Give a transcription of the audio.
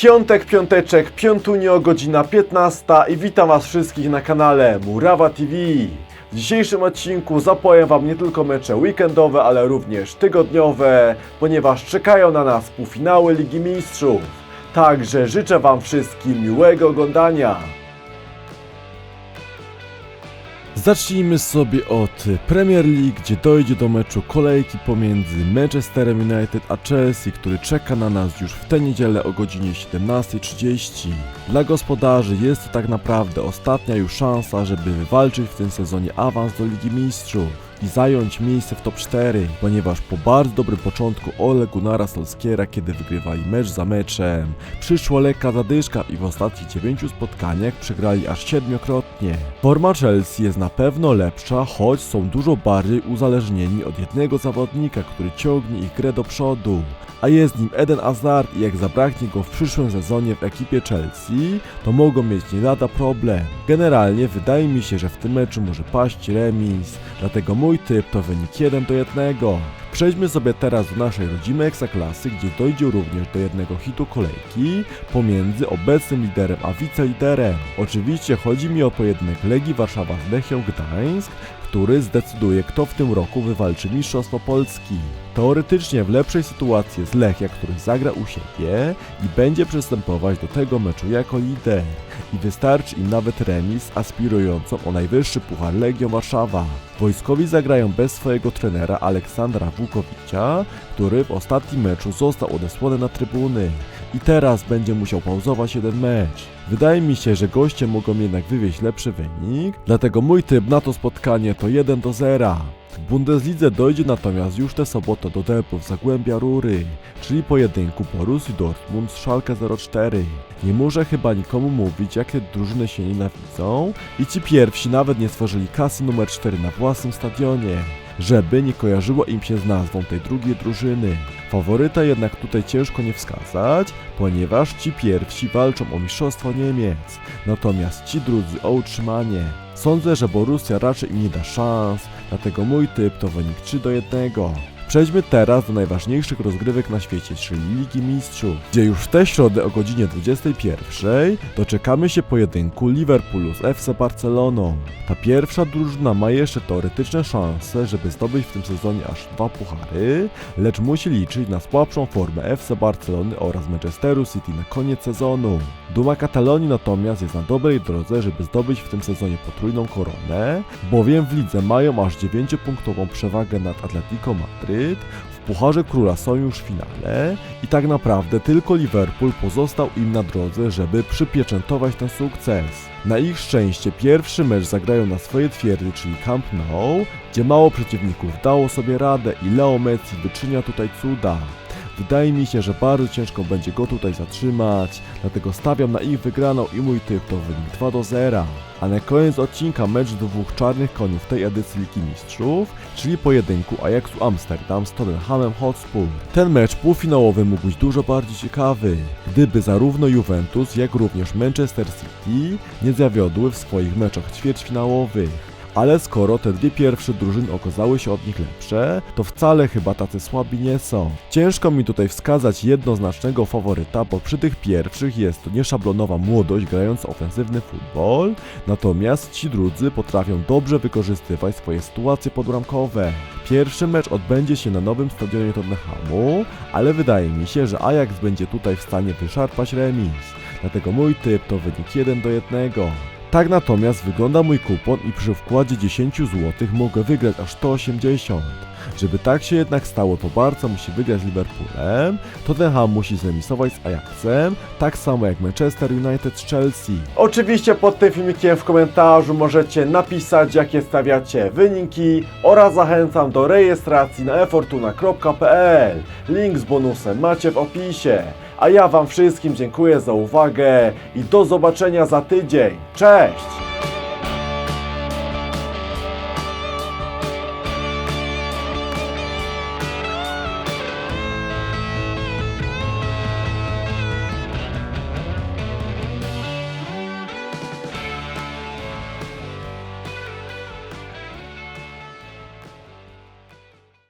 Piątek, piąteczek, piątunio, godzina 15 i witam was wszystkich na kanale Murawa TV. W dzisiejszym odcinku zapowiem wam nie tylko mecze weekendowe, ale również tygodniowe, ponieważ czekają na nas półfinały Ligi Mistrzów. Także życzę wam wszystkim miłego oglądania. Zacznijmy sobie od Premier League, gdzie dojdzie do meczu kolejki pomiędzy Manchesterem United a Chelsea, który czeka na nas już w tę niedzielę o godzinie 17.30. Dla gospodarzy jest to tak naprawdę ostatnia już szansa, żeby wywalczyć w tym sezonie awans do Ligi Mistrzów i zająć miejsce w top 4, ponieważ po bardzo dobrym początku Ole Gunnara Solskiera, kiedy wygrywali mecz za meczem, przyszła lekka zadyszka i w ostatnich 9 spotkaniach przegrali aż siedmiokrotnie. Forma Chelsea jest na pewno lepsza, choć są dużo bardziej uzależnieni od jednego zawodnika, który ciągnie ich grę do przodu. A jest nim Eden Hazard i jak zabraknie go w przyszłym sezonie w ekipie Chelsea, to mogą mieć nie lada problem. Generalnie wydaje mi się, że w tym meczu może paść remis, dlatego mój typ to wynik 1 do 1. Przejdźmy sobie teraz do naszej rodzimej ekstraklasy, gdzie dojdzie również do jednego hitu kolejki pomiędzy obecnym liderem a wiceliderem. Oczywiście chodzi mi o pojedynek Legii Warszawa z Lechią Gdańsk, który zdecyduje kto w tym roku wywalczy Mistrzostwo Polski. Teoretycznie w lepszej sytuacji jest Lechia, który zagra u siebie i będzie przystępować do tego meczu jako lider. I wystarczy im nawet remis aspirującą o najwyższy puchar Legią Warszawa. Wojskowi zagrają bez swojego trenera Aleksandra Wukowicza, który w ostatnim meczu został odesłany na trybuny i teraz będzie musiał pauzować jeden mecz. Wydaje mi się, że goście mogą jednak wywieźć lepszy wynik, dlatego mój typ na to spotkanie to 1 do 0. W Bundeslidze dojdzie natomiast już tę sobotę do derbów Zagłębia Rury, czyli pojedynku Borussii Dortmund z Schalke 04. Nie muszę chyba nikomu mówić, jakie drużyny się nienawidzą i ci pierwsi nawet nie stworzyli kasy numer 4 na własnym stadionie, żeby nie kojarzyło im się z nazwą tej drugiej drużyny. Faworyta jednak tutaj ciężko nie wskazać, ponieważ ci pierwsi walczą o mistrzostwo Niemiec, natomiast ci drudzy o utrzymanie. Sądzę, że Borussia raczej im nie da szans, dlatego mój typ to wynik 3 do 1. Przejdźmy teraz do najważniejszych rozgrywek na świecie, czyli Ligi Mistrzów, gdzie już w tę środę o godzinie 21 doczekamy się pojedynku Liverpoolu z FC Barceloną. Ta pierwsza drużyna ma jeszcze teoretyczne szanse, żeby zdobyć w tym sezonie aż dwa puchary, lecz musi liczyć na słabszą formę FC Barcelony oraz Manchesteru City na koniec sezonu. Duma Katalonii natomiast jest na dobrej drodze, żeby zdobyć w tym sezonie potrójną koronę, bowiem w lidze mają aż 9-punktową przewagę nad Atletico Madryt, w Pucharze Króla są już w finale i tak naprawdę tylko Liverpool pozostał im na drodze, żeby przypieczętować ten sukces. Na ich szczęście pierwszy mecz zagrają na swojej twierdzy, czyli Camp Nou, gdzie mało przeciwników dało sobie radę i Leo Messi wyczynia tutaj cuda. Wydaje mi się, że bardzo ciężko będzie go tutaj zatrzymać, dlatego stawiam na ich wygraną i mój typ to wynik 2 do 0. A na koniec odcinka mecz dwóch czarnych koniów tej edycji Ligi Mistrzów, czyli pojedynku Ajaxu Amsterdam z Tottenhamem Hotspur. Ten mecz półfinałowy mógł być dużo bardziej ciekawy, gdyby zarówno Juventus, jak również Manchester City nie zawiodły w swoich meczach ćwierćfinałowych. Ale skoro te dwie pierwsze drużyny okazały się od nich lepsze, to wcale chyba tacy słabi nie są. Ciężko mi tutaj wskazać jednoznacznego faworyta, bo przy tych pierwszych jest to nieszablonowa młodość grająca ofensywny futbol, natomiast ci drudzy potrafią dobrze wykorzystywać swoje sytuacje podbramkowe. Pierwszy mecz odbędzie się na nowym stadionie Tottenhamu, ale wydaje mi się, że Ajax będzie tutaj w stanie wyszarpać remis. Dlatego mój typ to wynik 1 do 1. Tak natomiast wygląda mój kupon i przy wkładzie 10 zł mogę wygrać aż 180. Żeby tak się jednak stało, to Barca musi wygrać z Liverpoolem, Tottenham musi zremisować z Ajaxem, tak samo jak Manchester United z Chelsea. Oczywiście pod tym filmikiem w komentarzu możecie napisać jakie stawiacie wyniki oraz zachęcam do rejestracji na efortuna.pl. Link z bonusem macie w opisie. A ja Wam wszystkim dziękuję za uwagę i do zobaczenia za tydzień. Cześć!